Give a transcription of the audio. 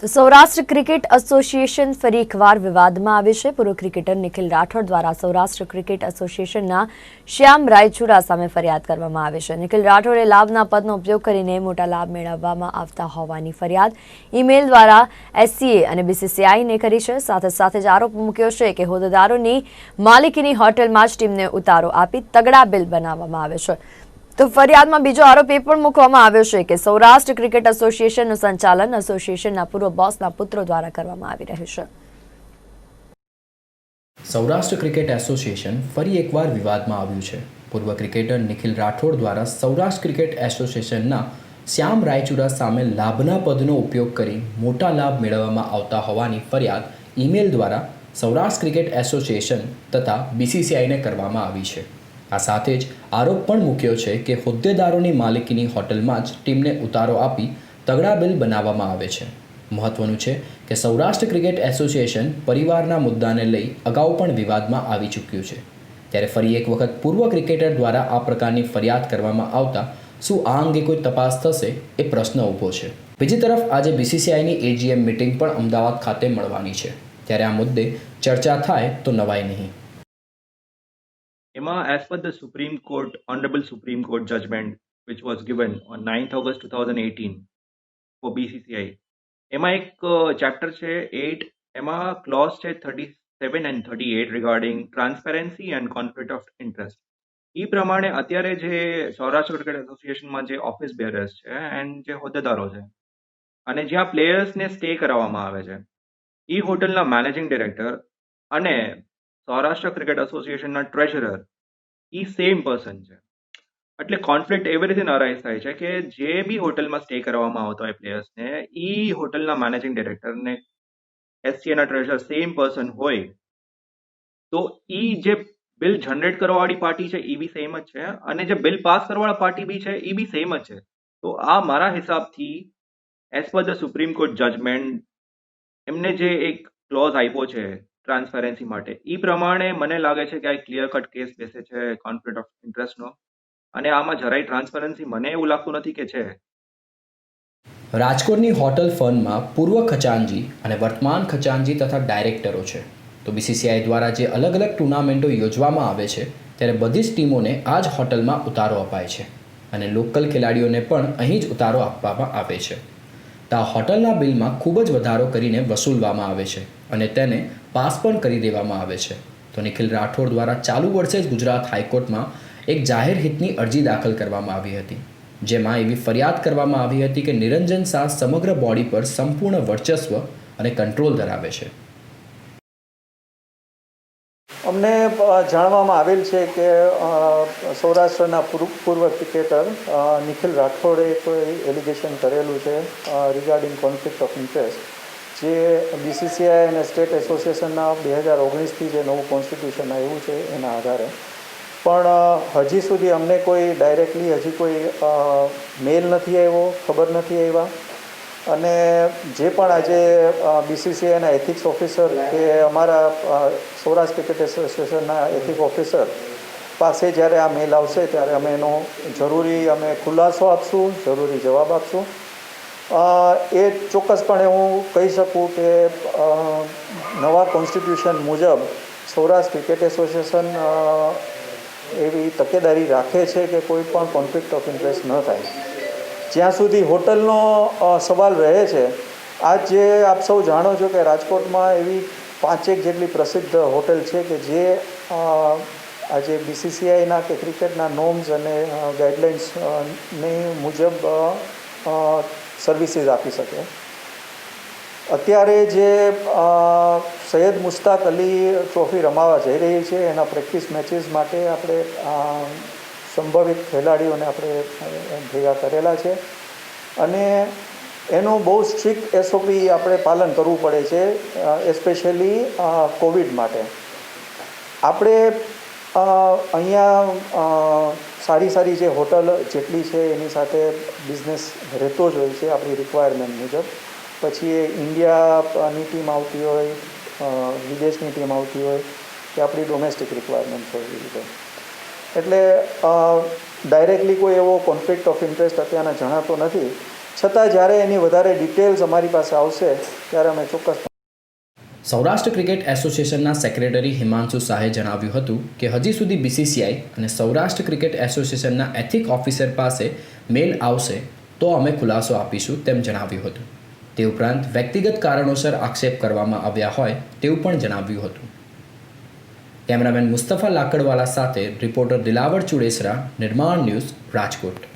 તો Saurashtra cricket association ફરી એકવાર વિવાદમાં આવે છે. પૂર્વ ક્રિકેટર નિખિલ રાઠોડ દ્વારા સૌરાષ્ટ્ર ક્રિકેટ એસોસિએશનના શ્યામ રાયચુરા સામે ફરિયાદ કરવામાં આવે છે. નિખિલ રાઠોડે લાભના પદનો ઉપયોગ કરીને મોટા લાભ મેળવવામાં આવતા હોવાની ફરિયાદ ઈમેલ દ્વારા એસસીએ અને બીસીસીઆઈને કરી છે. સાથે સાથે જ આરોપ મૂક્યો છે કે હોદ્દેદારોની માલિકીની હોટેલમાં જ ટીમને ઉતારો આપી તગડા બિલ બનાવવામાં આવે છે. તો ફરિયાદમાં બીજો આરોપ એ પણ મૂકવામાં આવ્યો છે કે સૌરાષ્ટ્ર ક્રિકેટ એસોસિએશનનું સંચાલન એસોસિએશનના પૂર્વ બોસના પુત્રો દ્વારા કરવામાં આવી રહ્યું છે. સૌરાષ્ટ્ર ક્રિકેટ એસોસિએશન ફરી એકવાર વિવાદમાં આવ્યું છે. પૂર્વ ક્રિકેટર નિખિલ રાઠોડ દ્વારા સૌરાષ્ટ્ર ક્રિકેટ એસોસિએશનના શ્યામ રાયચુરા સામે લાભના પદનો ઉપયોગ કરી મોટા લાભ મેળવવામાં આવતા હોવાની ફરિયાદ ઈમેલ દ્વારા સૌરાષ્ટ્ર ક્રિકેટ એસોસિએશન તથા બીસીસીઆઈને કરવામાં આવી છે. આ સાથે જ આરોપ પણ મૂક્યો છે કે હોદ્દેદારોની માલિકીની હોટલમાં જ ટીમને ઉતારો આપી તગડા બિલ બનાવવામાં આવે છે. મહત્વનું છે કે સૌરાષ્ટ્ર ક્રિકેટ એસોસિએશન પરિવારના મુદ્દાને લઈ અગાઉ પણ વિવાદમાં આવી ચૂક્યું છે. ત્યારે ફરી એક વખત પૂર્વ ક્રિકેટર દ્વારા આ પ્રકારની ફરિયાદ કરવામાં આવતા શું આ અંગે કોઈ તપાસ થશે એ પ્રશ્ન ઊભો છે. બીજી તરફ આજે બીસીસીઆઈની એજીએમ મિટિંગ પણ અમદાવાદ ખાતે મળવાની છે. ત્યારે આ મુદ્દે ચર્ચા થાય તો નવાય નહીં. Emma, as per the Supreme Court, Honorable Supreme Court judgment, which was given on 9th August 2018 for BCCI, એમાં એક ચેપ્ટર છે એટ એમાં ક્લોઝ છે thirty seven and thirty eight regarding transparency and conflict of interest એ પ્રમાણે અત્યારે જે Saurashtra cricket એસોસિએશનમાં જે office bearers છે એન્ડ જે હોદ્દેદારો છે અને જ્યાં પ્લેયર્સને સ્ટે કરાવવામાં આવે છે એ હોટલના મેનેજિંગ ડિરેક્ટર અને સૌરાષ્ટ્ર ક્રિકેટ એસોસિએશનના ટ્રેઝરર એ સેમ પર્સન છે. એટલે કોન્ફ્લિક્ટ એવી રીતે અરાઇઝ થાય છે કે જે બી હોટલમાં સ્ટે કરવામાં આવતો હોય પ્લેયર્સને એ હોટલના મેનેજિંગ ડિરેક્ટરને એસસીએના ટ્રેઝર સેમ પર્સન હોય, તો એ જે બિલ જનરેટ કરવાવાળી પાર્ટી છે એ બી સેમ જ છે. અને જે બિલ પાસ કરવાવાળા પાર્ટી બી છે એ બી સેમ જ છે. તો આ મારા હિસાબથી as per the supreme court judgement એમને જે એક ક્લોઝ આપ્યો છે ટ્રાન્સપેરન્સી માટે. એ પ્રમાણે મને લાગે છે કે આ ક્લિયર કટ કેસ બેસે છે કોન્ફ્લિક્ટ ઓફ ઇન્ટરેસ્ટનો અને આમાં જરાય ટ્રાન્સપેરન્સી મને એવું લાગતું નથી કે છે. રાજકોટની હોટલ ફર્મમાં પૂર્વ ખજાનજી અને વર્તમાન ખજાનજી તથા ડાયરેક્ટરો છે. તો બીસીસીઆઈ દ્વારા જે અલગ અલગ ટુર્નામેન્ટો યોજવામાં આવે છે, ત્યારે બધી જ ટીમોને આ જ હોટલમાં ઉતારો અપાય છે. અને લોકલ ખેલાડીઓને પણ અહીં જ ઉતારો આપવામાં આવે છે. તો આ હોટલના બિલમાં ખૂબ જ વધારો કરીને વસૂલવામાં આવે છે અને તેને પાસ પણ કરી દેવામાં આવે છે. તો નિખિલ રાઠોડ દ્વારા ચાલુ વર્ષે જ ગુજરાત હાઈકોર્ટમાં એક જાહેર હિતની અરજી દાખલ કરવામાં આવી હતી. જેમાં એવી ફરિયાદ કરવામાં આવી હતી કે નિરંજન શાહ સમગ્ર બોડી પર સંપૂર્ણ વર્ચસ્વ અને કંટ્રોલ ધરાવે છે. અમને જાણવામાં આવેલ છે કે સૌરાષ્ટ્રના પૂર્વ ક્રિકેટર નિખિલ રાઠોડે કોઈ એલિગેશન કરેલું છે રિગાર્ડિંગ કોન્ફ્લિક્ટ ઓફ ઇન્ટરેસ્ટ જે બીસીસીઆઈ અને સ્ટેટ એસોસિએશનના બે હજાર ઓગણીસથી જે નવું કોન્સ્ટિટ્યુશન આવ્યું છે, એના આધારે. પણ હજી સુધી અમને કોઈ ડાયરેક્ટલી હજી કોઈ મેલ નથી આવ્યો, ખબર નથી આવ્યા. અને જે પણ આજે બીસીસીઆઈના એથિક્સ ઓફિસર કે અમારા સૌરાષ્ટ્ર ક્રિકેટ એસોસિએશનના એથિક ઓફિસર પાસે જ્યારે આ મેલ આવશે ત્યારે અમે એનો જરૂરી અમે ખુલાસો આપશું, જરૂરી જવાબ આપશું. એ ચોક્કસપણે હું કહી શકું કે નવા કોન્સ્ટિટ્યુશન મુજબ સૌરાષ્ટ્ર ક્રિકેટ એસોસિએશન એવી તકેદારી રાખે છે કે કોઈ પણ કોન્ફ્લિક્ટ ઓફ ઇન્ટરેસ્ટ ન થાય. જ્યાં સુધી હોટલનો સવાલ રહે છે, આજ જે આપ સૌ જાણો છો કે રાજકોટમાં એવી પાંચેક જેટલી પ્રસિદ્ધ હોટેલ છે કે જે આજે બીસીસીઆઈના કે ક્રિકેટના નોર્મ્સ અને ગાઈડલાઇન્સની મુજબ સર્વિસીસ આપી શકે. અત્યારે જે સૈયદ મુશ્તાક અલી ટ્રોફી રમાવા જઈ રહી છે, એના પ્રેક્ટિસ મેચીસ માટે આપણે સંભવિત ખેલાડીઓને આપણે ભેગા કરેલા છે. અને એનું બહુ સ્ટ્રિક્ટ એસઓપી આપણે પાલન કરવું પડે છે એસ્પેશિયલી કોવિડ માટે. આપણે અહીંયા સારી સારી જે હોટલ જેટલી છે એની સાથે બિઝનેસ રહેતો જ હોય છે આપણી રિક્વાયરમેન્ટ મુજબ. પછી એ ઇન્ડિયાની ટીમ આવતી હોય વિદેશની ટીમ આવતી હોય કે આપણી ડોમેસ્ટિક રિક્વાયરમેન્ટ હોય એવી રીતે. એટલે ડાયરેક્ટલી કોઈ એવો કોન્ફ્લિક્ટ ઓફ ઇન્ટરેસ્ટ અત્યારના જણાતો નથી. છતાં જ્યારે એની વધારે ડિટેલ્સ અમારી પાસે આવશે, ત્યારે અમે ચોક્કસ સૌરાષ્ટ્ર ક્રિકેટ એસોસિએશનના સેક્રેટરી હિમાંશુ શાહે જણાવ્યું હતું કે, હજી સુધી બીસીસીઆઈ અને સૌરાષ્ટ્ર ક્રિકેટ એસોસિએશનના એથિક ઓફિસર પાસે મેલ આવશે તો અમે ખુલાસો આપીશું તેમ જણાવ્યું હતું. તે ઉપરાંત વ્યક્તિગત કારણોસર આક્ષેપ કરવામાં આવ્યા હોય તેવું પણ જણાવ્યું હતું. કેમેરામેન મુસ્તફા લાકડવાલા સાથે રિપોર્ટર દિલાવર ચુડેસરા નિર્માણ ન્યૂઝ રાજકોટ.